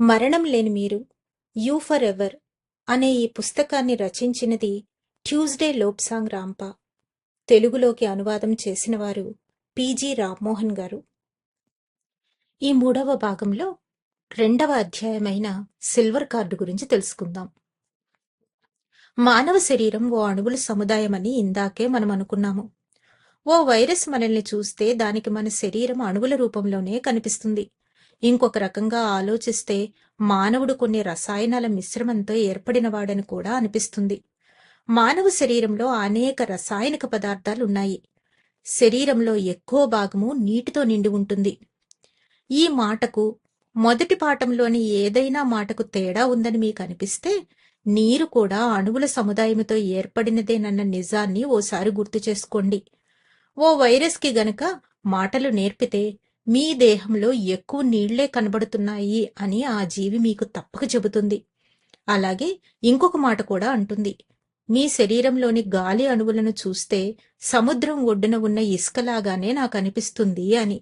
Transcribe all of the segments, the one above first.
మరణం లేని మీరు యూ ఫర్ ఎవర్ అనే ఈ పుస్తకాన్ని రచించినది ట్యూస్డే లోప్సాంగ్ రాంపా. తెలుగులోకి అనువాదం చేసినవారు పీజీ రామ్మోహన్ గారు. ఈ మూడవ భాగంలో రెండవ అధ్యాయమైన సిల్వర్ కార్డు గురించి తెలుసుకుందాం. మానవ శరీరం ఓ అణువుల సముదాయమని ఇందాకే మనం అనుకున్నాము. ఓ వైరస్ మనల్ని చూస్తే దానికి మన శరీరం అణువుల రూపంలోనే కనిపిస్తుంది. ఇంకొక రకంగా ఆలోచిస్తే మానవుడు కొన్ని రసాయనాల మిశ్రమంతో ఏర్పడినవాడని కూడా అనిపిస్తుంది. మానవ శరీరంలో అనేక రసాయనిక పదార్థాలు ఉన్నాయి శరీరంలో ఎక్కువ భాగము నీటితో నిండి ఉంటుంది. ఈ మాటకు మొదటి పాఠంలోని ఏదైనా మాటకు తేడా ఉందని మీకు అనిపిస్తే నీరు కూడా అణువుల సముదాయముతో ఏర్పడినదేనన్న నిజాన్ని ఓసారి గుర్తు చేసుకోండి. ఓ వైరస్కి గనక మాటలు నేర్పితే మీ దేహంలో ఎక్కువ నీళ్ళే కనబడుతున్నాయి అని ఆ జీవి మీకు తప్పక చెబుతుంది. అలాగే ఇంకొక మాట కూడా అంటుంది. మీ శరీరంలోని గాలి అణువులను చూస్తే సముద్రం ఒడ్డున ఉన్న ఇసుకలాగానే నాకు అనిపిస్తుంది అని.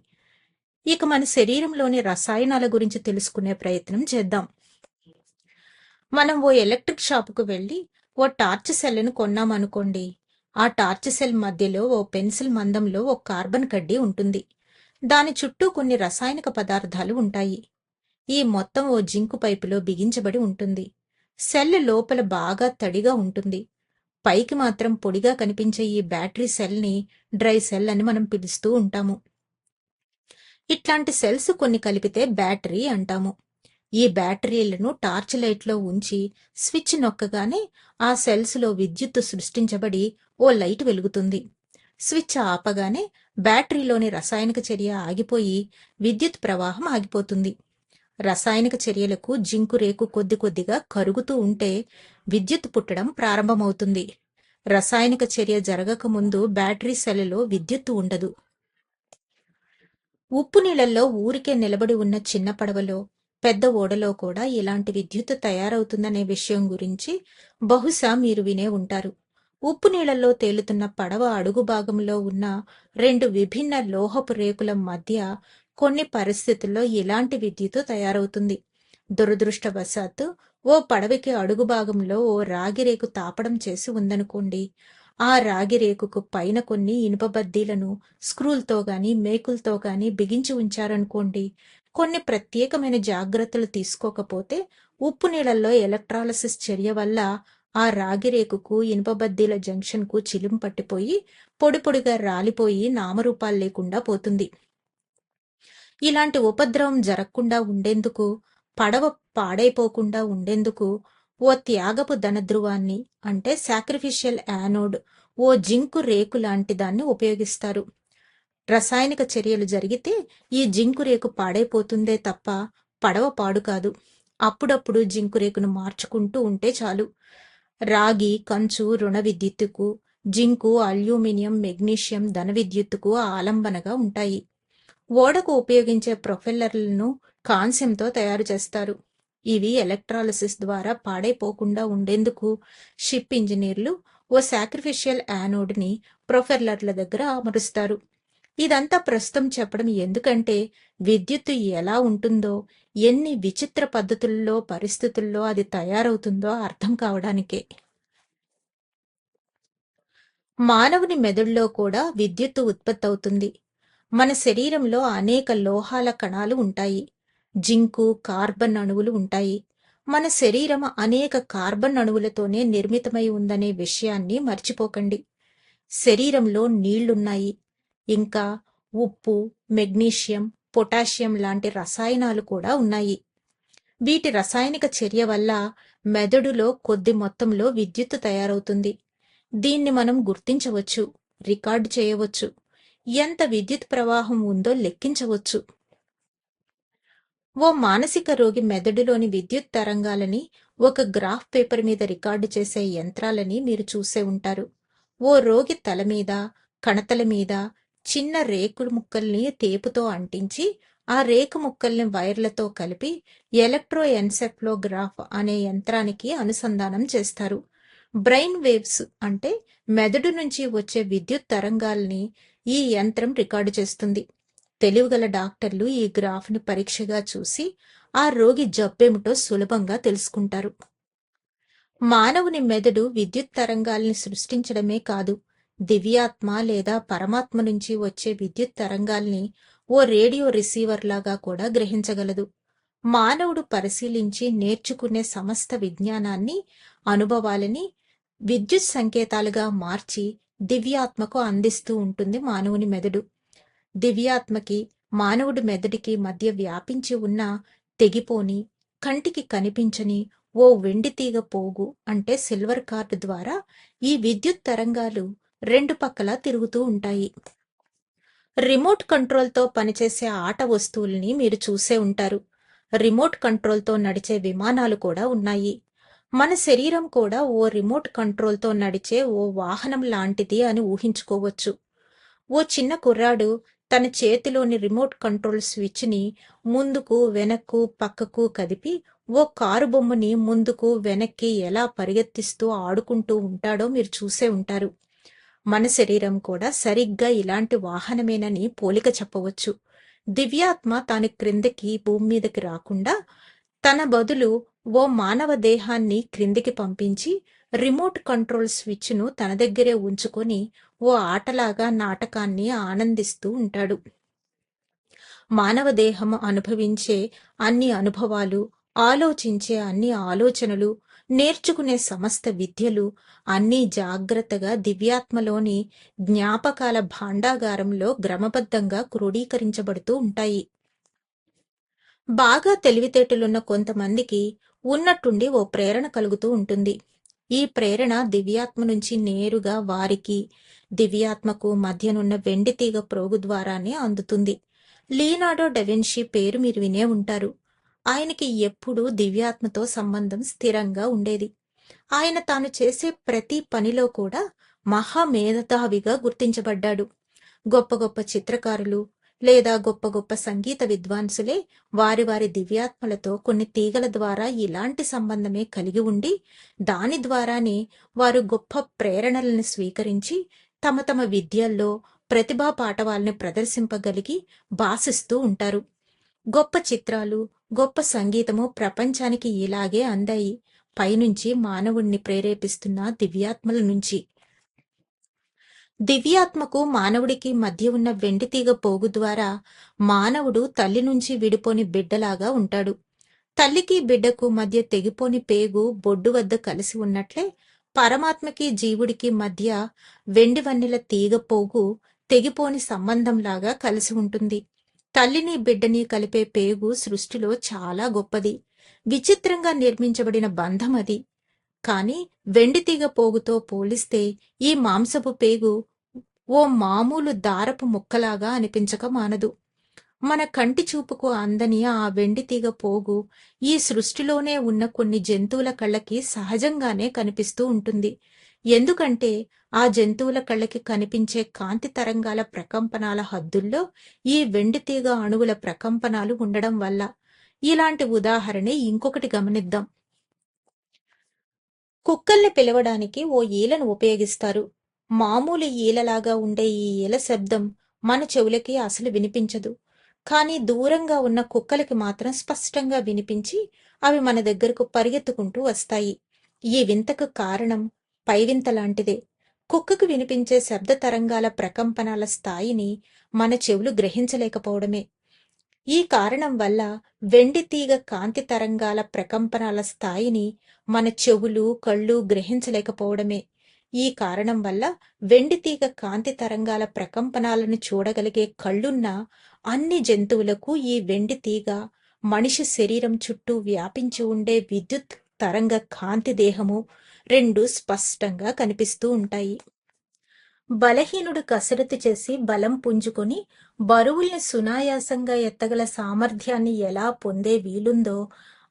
ఇక మన శరీరంలోని రసాయనాల గురించి తెలుసుకునే ప్రయత్నం చేద్దాం. మనం ఓ ఎలక్ట్రిక్ షాపుకు వెళ్ళి ఓ టార్చ్ సెల్ను కొన్నామనుకోండి ఆ టార్చ్ సెల్ మధ్యలో ఓ పెన్సిల్ మందంలో ఓ కార్బన్ కడ్డీ ఉంటుంది. దాని చుట్టూ కొన్ని రసాయనిక పదార్థాలు ఉంటాయి. ఈ మొత్తం ఓ జింకు పైపులో బిగించబడి ఉంటుంది. సెల్ లోపల బాగా తడిగా ఉంటుంది. పైకి మాత్రం పొడిగా కనిపించే ఈ బ్యాటరీ సెల్ని డ్రై సెల్ అని మనం పిలుస్తూ ఉంటాము. ఇట్లాంటి సెల్స్ కొన్ని కలిపితే బ్యాటరీ అంటాము. ఈ బ్యాటరీలను టార్చ్ లైట్లో ఉంచి స్విచ్ నొక్కగానే ఆ సెల్స్లో విద్యుత్తు సృష్టించబడి ఓ లైట్ వెలుగుతుంది. స్విచ్ ఆపగానే బ్యాటరీలోని రసాయనిక చర్య ఆగిపోయి విద్యుత్ ప్రవాహం ఆగిపోతుంది. రసాయనిక చర్యలకు జింకు రేకు కొద్ది కొద్దిగా కరుగుతూ ఉంటే విద్యుత్ పుట్టడం ప్రారంభమవుతుంది. రసాయనిక చర్య జరగక ముందు బ్యాటరీ సెలలో విద్యుత్తు ఉండదు. ఉప్పు నీళ్ళల్లో ఊరికే నిలబడి ఉన్న చిన్న పడవలో పెద్ద ఓడలో కూడా ఇలాంటి విద్యుత్ తయారవుతుందనే విషయం గురించి బహుశా మీరు వినే ఉంటారు. ఉప్పు నీళ్ళల్లో తేలుతున్న పడవ అడుగు భాగంలో ఉన్న రెండు విభిన్న లోహపు రేకుల మధ్య కొన్ని పరిస్థితుల్లో ఇలాంటి విద్యుత్ తయారవుతుంది. దురదృష్టవశాత్తు ఓ పడవకి అడుగు భాగంలో ఓ రాగి రేకు తాపడం చేసి ఉందనుకోండి. ఆ రాగి రేకుకు పైన కొన్ని ఇనుప బద్దీలను స్క్రూలతో గాని మేకులతో గాని బిగించి ఉంచారనుకోండి. కొన్ని ప్రత్యేకమైన జాగ్రత్తలు తీసుకోకపోతే ఉప్పు నీళ్ళల్లో ఎలక్ట్రాలసిస్ చర్య వల్ల ఆ రాగి రేకుకు ఇనుప బద్దీల జంక్షన్కు చిలిం పట్టిపోయి పొడి పొడిగా రాలిపోయి నామరూపాలు లేకుండా పోతుంది. ఇలాంటి ఉపద్రవం జరగకుండా ఉండేందుకు పడవ పాడైపోకుండా ఉండేందుకు ఓ త్యాగపు ధనధ్రువాన్ని అంటే సాక్రిఫిషియల్ యానోడ్ ఓ జింకు రేకు లాంటి దాన్ని ఉపయోగిస్తారు. రసాయనిక చర్యలు జరిగితే ఈ జింకు రేకు పాడైపోతుందే తప్ప పడవ పాడు కాదు. అప్పుడప్పుడు జింకు రేకును మార్చుకుంటూ ఉంటే చాలు. రాగి కంచు రుణ విద్యుత్తుకు జింకు అల్యూమినియం మెగ్నీషియం ధన విద్యుత్తుకు ఆలంబనగా ఉంటాయి. ఓడకు ఉపయోగించే ప్రొఫెల్లర్లను కాంస్యంతో తయారు చేస్తారు. ఇవి ఎలక్ట్రాలసిస్ ద్వారా పాడైపోకుండా ఉండేందుకు షిప్ ఇంజనీర్లు ఓ సాక్రిఫిషియల్ యానోడ్ని ప్రొఫెల్లర్ల దగ్గర అమరుస్తారు ఇదంతా ప్రస్తుతం చెప్పడం ఎందుకంటే విద్యుత్తు ఎలా ఉంటుందో ఎన్ని విచిత్ర పద్ధతుల్లో పరిస్థితుల్లో అది తయారవుతుందో అర్థం కావడానికే. మానవుని మెదడులో కూడా విద్యుత్తు ఉత్పత్తి అవుతుంది మన శరీరంలో అనేక లోహాల కణాలు ఉంటాయి. జింకు కార్బన్ అణువులు ఉంటాయి. మన శరీరం అనేక కార్బన్ అణువులతోనే నిర్మితమై ఉందనే విషయాన్ని మర్చిపోకండి. శరీరంలో నీళ్ళున్నాయి. ఇంకా ఉప్పు మెగ్నీషియం పొటాషియం లాంటి రసాయనాలు కూడా ఉన్నాయి. వీటి రసాయనిక చర్య వల్ల మెదడులో కొద్ది మొత్తంలో విద్యుత్తు తయారవుతుంది. దీన్ని మనం గుర్తించవచ్చు రికార్డు చేయవచ్చు. ఎంత విద్యుత్ ప్రవాహం ఉందో లెక్కించవచ్చు. ఓ మానసిక రోగి మెదడులోని విద్యుత్ తరంగాలని ఒక గ్రాఫ్ పేపర్ మీద రికార్డు చేసే యంత్రాలని మీరు చూసే ఉంటారు. ఓ రోగి తల మీద కణతల మీద చిన్న రేకు ముక్కల్ని తేపుతో అంటించి ఆ రేకు ముక్కల్ని వైర్లతో కలిపి ఎలక్ట్రో ఎన్సెఫ్లోగ్రాఫ్ అనే యంత్రానికి అనుసంధానం చేస్తారు. బ్రెయిన్ వేవ్స్ అంటే మెదడు నుంచి వచ్చే విద్యుత్ తరంగాల్ని ఈ యంత్రం రికార్డు చేస్తుంది. తెలివిగల డాక్టర్లు ఈ గ్రాఫ్ని పరీక్షగా చూసి ఆ రోగి జబ్బేమిటో సులభంగా తెలుసుకుంటారు. మానవుని మెదడు విద్యుత్ తరంగాల్ని సృష్టించడమే కాదు దివ్యాత్మ లేదా పరమాత్మ నుంచి వచ్చే విద్యుత్ తరంగాల్ని ఓ రేడియో రిసీవర్ లాగా కూడా గ్రహించగలదు. మానవుడు పరిశీలించి నేర్చుకునే సమస్త విజ్ఞానాన్ని అనుభవాలని విద్యుత్ సంకేతాలుగా మార్చి దివ్యాత్మకు అందిస్తూ ఉంటుంది మానవుని మెదడు. దివ్యాత్మకి మానవుడి మెదడికి మధ్య వ్యాపించి ఉన్న తెగిపోని కంటికి కనిపించని ఓ వెండి తీగ పోగు అంటే సిల్వర్ కార్డు ద్వారా ఈ విద్యుత్ తరంగాలు రెండు పక్కలా తిరుగుతూ ఉంటాయి. రిమోట్ కంట్రోల్తో పనిచేసే ఆట వస్తువుల్ని మీరు చూసే ఉంటారు. రిమోట్ కంట్రోల్తో నడిచే విమానాలు కూడా ఉన్నాయి. మన శరీరం కూడా ఓ రిమోట్ కంట్రోల్తో నడిచే ఓ వాహనం లాంటిది అని ఊహించుకోవచ్చు. ఓ చిన్న కుర్రాడు తన చేతిలోని రిమోట్ కంట్రోల్ స్విచ్ని ముందుకు వెనక్కు పక్కకు కదిపి ఓ కారు బొమ్మని ముందుకు వెనక్కి ఎలా పరిగెత్తిస్తూ ఆడుకుంటూ ఉంటాడో మీరు చూసే ఉంటారు. మన శరీరం కూడా సరిగ్గా ఇలాంటి వాహనమేనని పోలిక చెప్పవచ్చు. దివ్యాత్మ తాను క్రిందకి భూమి మీదకి రాకుండా తన బదులు ఓ మానవ దేహాన్ని క్రిందికి పంపించి రిమోట్ కంట్రోల్ స్విచ్ను తన దగ్గరే ఉంచుకొని ఓ ఆటలాగా నాటకాన్ని ఆనందిస్తూ ఉంటాడు. మానవ దేహం అనుభవించే అన్ని అనుభవాలు ఆలోచించే అన్ని ఆలోచనలు నేర్చుకునే సమస్త విద్యలు అన్నీ జాగ్రత్తగా దివ్యాత్మలోని జ్ఞాపకాల భాండాగారంలో క్రమబద్ధంగా క్రోడీకరించబడుతూ ఉంటాయి. బాగా తెలివితేటలున్న కొంతమందికి ఉన్నట్టుండి ఓ ప్రేరణ కలుగుతూ ఉంటుంది. ఈ ప్రేరణ దివ్యాత్మ నుంచి నేరుగా వారికి దివ్యాత్మకు మధ్యనున్న వెండి తీగ ప్రోగు ద్వారానే అందుతుంది. లీనాడో డెవెన్షి పేరు మీరు వినే ఉంటారు. ఆయనకి ఎప్పుడూ దివ్యాత్మతో సంబంధం స్థిరంగా ఉండేది. ఆయన తాను చేసే ప్రతి పనిలో కూడా మహామేధావిగా గుర్తించబడ్డాడు. గొప్ప గొప్ప చిత్రకారులు లేదా గొప్ప గొప్ప సంగీత విద్వాంసులే వారి వారి దివ్యాత్మలతో కొన్ని తీగల ద్వారా ఇలాంటి సంబంధమే కలిగి ఉండి దాని ద్వారానే వారు గొప్ప ప్రేరణలను స్వీకరించి తమ తమ విద్యల్లో ప్రతిభా పాఠవాల్ని ప్రదర్శింపగలిగి భాషిస్తూ ఉంటారు. గొప్ప చిత్రాలు గొప్ప సంగీతము ప్రపంచానికి ఇలాగే అందాయి. పైనుంచి మానవుణ్ణి ప్రేరేపిస్తున్న దివ్యాత్మల నుంచి. దివ్యాత్మకు మానవుడికి మధ్య ఉన్న వెండితీగ పోగు ద్వారా మానవుడు తల్లి నుంచి విడిపోని బిడ్డలాగా ఉంటాడు. తల్లికి బిడ్డకు మధ్య తెగిపోని పేగు బొడ్డు వద్ద కలిసి ఉన్నట్లే పరమాత్మకి జీవుడికి మధ్య వెండి వన్నెల తీగ పోగు తెగిపోని సంబంధంలాగా కలిసి ఉంటుంది. తల్లిని బిడ్డని కలిపే పేగు సృష్టిలో చాలా గొప్పది. విచిత్రంగా నిర్మించబడిన బంధం అది. కాని వెండితీగ పోగుతో పోలిస్తే ఈ మాంసపు పేగు ఓ మామూలు దారపు ముక్కలాగా అనిపించక మానదు. మన కంటి చూపుకు అందని ఆ వెండితీగ పోగు ఈ సృష్టిలోనే ఉన్న కొన్ని జంతువుల కళ్ళకి సహజంగానే కనిపిస్తూ ఉంటుంది. ఎందుకంటే ఆ జంతువుల కళ్ళకి కనిపించే కాంతి తరంగాల ప్రకంపనాల హద్దుల్లో ఈ వెండితీగ అణువుల ప్రకంపనాలు ఉండడం వల్ల. ఇలాంటి ఉదాహరణ ఇంకొకటి గమనిద్దాం. కుక్కల్ని పిలవడానికి ఓ ఈలను ఉపయోగిస్తారు. మామూలు ఈలలాగా ఉండే ఈ ఈల శబ్దం మన చెవులకి అసలు వినిపించదు. కానీ దూరంగా ఉన్న కుక్కలకి మాత్రం స్పష్టంగా వినిపించి అవి మన దగ్గరకు పరిగెత్తుకుంటూ వస్తాయి. ఈ వింతకు కారణం పైవింత లాంటిదే కుక్కకు వినిపించే శబ్ద తరంగాల ప్రకంపనాల స్థాయిని మన చెవులు గ్రహించలేకపోవడమే. ఈ కారణం వల్ల వెండి తీగ కాంతి తరంగాల ప్రకంపనాల స్థాయిని మన చెవులు కళ్ళు గ్రహించలేకపోవడమే. ఈ కారణం వల్ల వెండి తీగ కాంతి తరంగాల ప్రకంపనాలను చూడగలిగే కళ్ళున్న అన్ని జంతువులకు ఈ వెండి తీగ మనిషి శరీరం చుట్టూ వ్యాపించి ఉండే విద్యుత్ తరంగ కాంతి దేహము రెండు స్పష్టంగా కనిపిస్తూ ఉంటాయి. బలహీనుడు కసరత్తు చేసి బలం పుంజుకొని బరువుల్ని సునాయాసంగా ఎత్తగల సామర్థ్యాన్ని ఎలా పొందే వీలుందో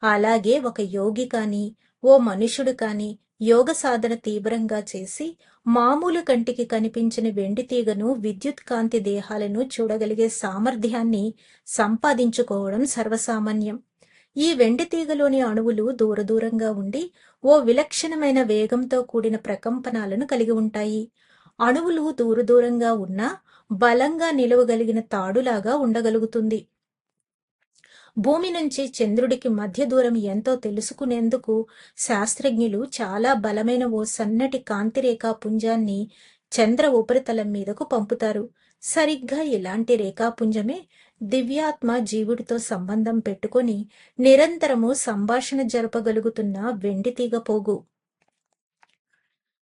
అలాగే ఒక యోగి కాని ఓ మనుషుడు కాని యోగ సాధన తీవ్రంగా చేసి మామూలు కంటికి కనిపించిన వెండి తీగను విద్యుత్ కాంతి దేహాలను చూడగలిగే సామర్థ్యాన్ని సంపాదించుకోవడం సర్వసామాన్యం. ఈ వెండి తీగలోని అణువులు దూరదూరంగా ఉండి ఓ విలక్షణమైన వేగంతో కూడిన ప్రకంపనాలను కలిగి ఉంటాయి. అణువులు దూరదూరంగా ఉన్నా బలంగా నిలవగలిగిన తాడులాగా ఉండగలుగుతుంది. భూమి నుంచి చంద్రుడికి మధ్య దూరం ఎంతో తెలుసుకునేందుకు శాస్త్రజ్ఞులు చాలా బలమైన ఓ సన్నటి కాంతిరేఖా పుంజాన్ని చంద్ర ఉపరితలం మీదకు పంపుతారు. సరిగ్గా ఇలాంటి రేఖాపుంజమే దివ్యాత్మ జీవుడితో సంబంధం పెట్టుకొని నిరంతరము సంభాషణ జరపగలుగుతున్న వెండితీగ పోగు.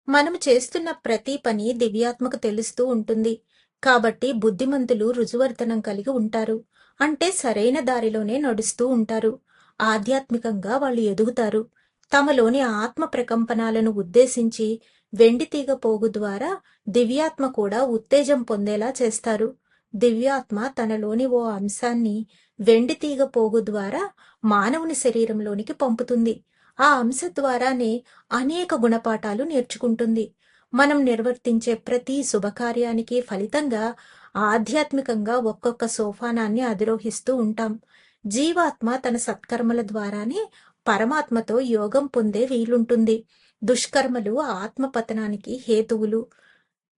మనం చేస్తున్న ప్రతి పని దివ్యాత్మకు తెలుస్తూ ఉంటుంది. కాబట్టి బుద్ధిమంతులు రుజువర్తనం కలిగి ఉంటారు. అంటే సరైన దారిలోనే నడుస్తూ ఉంటారు. ఆధ్యాత్మికంగా వాళ్ళు ఎదుగుతారు. తమలోని ఆత్మ ప్రకంపనాలను ఉద్దేశించి వెండితీగ పోగు ద్వారా దివ్యాత్మ కూడా ఉత్తేజం పొందేలా చేస్తారు. దివ్యాత్మ తనలోని ఓ అంశాన్ని వెండితీగ పోగు ద్వారా మానవుని శరీరంలోనికి పంపుతుంది. ఆ అంశ ద్వారానే అనేక గుణపాఠాలు నేర్చుకుంటుంది. మనం నిర్వర్తించే ప్రతి శుభకార్యానికి ఫలితంగా ఆధ్యాత్మికంగా ఒక్కొక్క సోపానాన్ని అధిరోహిస్తూ ఉంటాం. జీవాత్మ తన సత్కర్మల ద్వారానే పరమాత్మతో యోగం పొందే వీలుంటుంది. దుష్కర్మలు ఆత్మపతనానికి హేతువులు.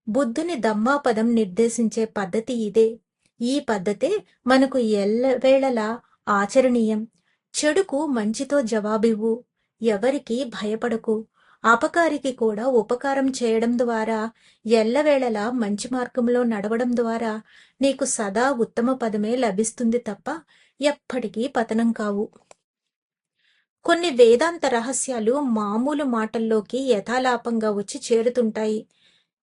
బుద్ధుని ధమ్మాపదం నిర్దేశించే పద్ధతి ఇదే. ఈ పద్ధతే మనకు ఎల్లవేళలా ఆచరణీయం. చెడుకు మంచితో జవాబివ్వు. ఎవరికి భయపడకు. అపకారికి కూడా ఉపకారం చేయడం ద్వారా ఎల్లవేళలా మంచి మార్గంలో నడవడం ద్వారా నీకు సదా ఉత్తమ పదమే లభిస్తుంది తప్ప ఎప్పటికీ పతనం కావు. కొన్ని వేదాంత రహస్యాలు మామూలు మాటల్లోకి యథాలాపంగా వచ్చి చేరుతుంటాయి.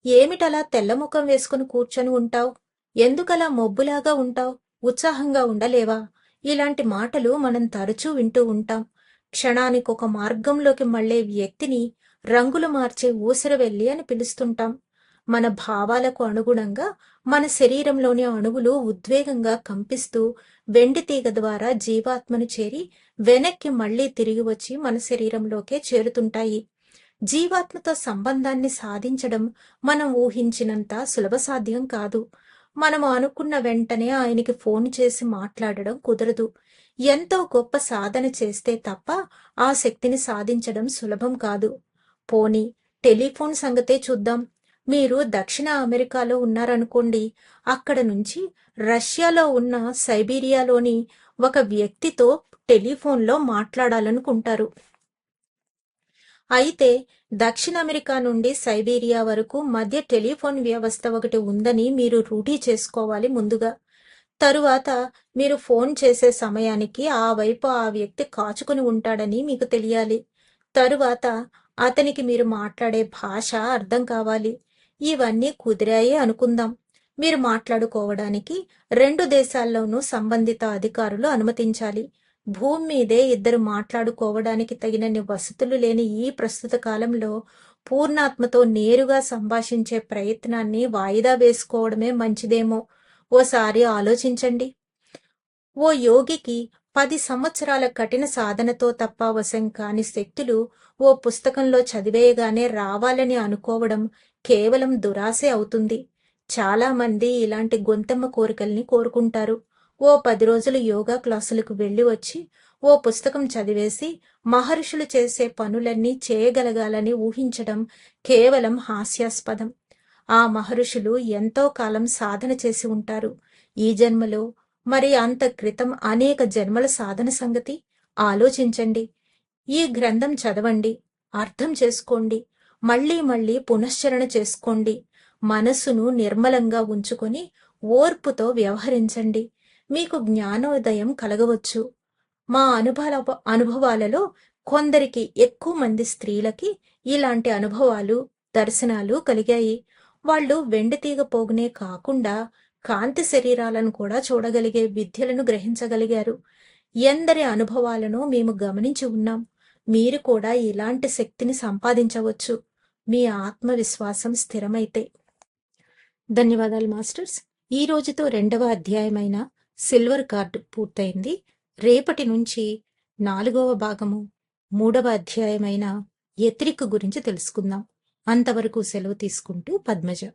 ఏమిటలా తెల్లముఖం వేసుకుని కూర్చొని ఉంటావు? ఎందుకలా మొబ్బులాగా ఉంటావు? ఉత్సాహంగా ఉండలేవా? ఇలాంటి మాటలు మనం తరచూ వింటూ ఉంటాం. క్షణానికి ఒక మార్గంలోకి మళ్ళే వ్యక్తిని రంగులు మార్చే ఊసరవెల్లి అని పిలుస్తుంటాం. మన భావాలకు అనుగుణంగా మన శరీరంలోని అణువులు ఉద్వేగంగా కంపిస్తూ వెండి తీగ ద్వారా జీవాత్మను చేరి వెనక్కి మళ్ళీ తిరిగి వచ్చి మన శరీరంలోకే చేరుతుంటాయి. జీవాత్మతో సంబంధాన్ని సాధించడం మనం ఊహించినంత సులభ సాధ్యం కాదు. మనము అనుకున్న వెంటనే ఆయనకి ఫోన్ చేసి మాట్లాడడం కుదరదు. ఎంతో గొప్ప సాధన చేస్తే తప్ప ఆ శక్తిని సాధించడం సులభం కాదు. పోని టెలిఫోన్ సంగతే చూద్దాం. మీరు దక్షిణ అమెరికాలో ఉన్నారనుకోండి. అక్కడ నుంచి రష్యాలో ఉన్న సైబీరియాలోని ఒక వ్యక్తితో టెలిఫోన్లో మాట్లాడాలనుకుంటారు. అయితే దక్షిణ అమెరికా నుండి సైబీరియా వరకు మధ్య టెలిఫోన్ వ్యవస్థ ఒకటి ఉందని మీరు రూఢీ చేసుకోవాలి ముందుగా. తరువాత మీరు ఫోన్ చేసే సమయానికి ఆ వైపు ఆ వ్యక్తి కాచుకుని ఉంటాడని మీకు తెలియాలి. తరువాత అతనికి మీరు మాట్లాడే భాష అర్థం కావాలి. ఇవన్నీ కుదిరాయి అనుకుందాం. మీరు మాట్లాడుకోవడానికి రెండు దేశాల్లోనూ సంబంధిత అధికారులు అనుమతించాలి. భూమి మీదే ఇద్దరు మాట్లాడుకోవడానికి తగినన్ని వసతులు లేని ఈ ప్రస్తుత కాలంలో పూర్ణాత్మతో నేరుగా సంభాషించే ప్రయత్నాన్ని వాయిదా వేసుకోవడమే మంచిదేమో. ఓసారి ఆలోచించండి. ఓ యోగికి పది సంవత్సరాల కఠిన సాధనతో తప్ప వశం కాని శక్తులు ఓ పుస్తకంలో చదివేయగానే రావాలని అనుకోవడం కేవలం దురాశే అవుతుంది. చాలా మంది ఇలాంటి గొంతెమ్మ కోరికల్ని కోరుకుంటారు. ఓ పది రోజులు యోగా క్లాసులకు వెళ్ళి వచ్చి ఓ పుస్తకం చదివేసి మహర్షులు చేసే పనులన్నీ చేయగలగాలని ఊహించడం కేవలం హాస్యాస్పదం. ఆ మహర్షులు ఎంతో కాలం సాధన చేసి ఉంటారు. ఈ జన్మలో మరి అంత క్రితం అనేక జన్మల సాధన సంగతి? ఆలోచించండి. ఈ గ్రంథం చదవండి. అర్థం చేసుకోండి. మళ్ళీ మళ్ళీ పునశ్చరణ చేసుకోండి. మనస్సును నిర్మలంగా ఉంచుకొని ఓర్పుతో వ్యవహరించండి. మీకు జ్ఞానోదయం కలగవచ్చు. మా అనుభవ అనుభవాలలో కొందరికి ఎక్కువ మంది స్త్రీలకి ఇలాంటి అనుభవాలు దర్శనాలు కలిగాయి. వాళ్ళు వెండితీగ పోగునే కాకుండా కాంతి శరీరాలను కూడా చూడగలిగే విద్యలను గ్రహించగలిగారు. ఎందరి అనుభవాలను మేము గమనించి ఉన్నాం. మీరు కూడా ఇలాంటి శక్తిని సంపాదించవచ్చు. మీ ఆత్మవిశ్వాసం స్థిరమైతే. ధన్యవాదాలు మాస్టర్స్. ఈ రోజుతో రెండవ అధ్యాయమైన సిల్వర్ కార్డ్ పూర్తయింది. రేపటి నుంచి నాలుగవ భాగము మూడవ అధ్యాయమైన ఎత్రిక్ గురించి తెలుసుకుందాం. అంతవరకు సెలవు తీసుకుంటూ పద్మజ.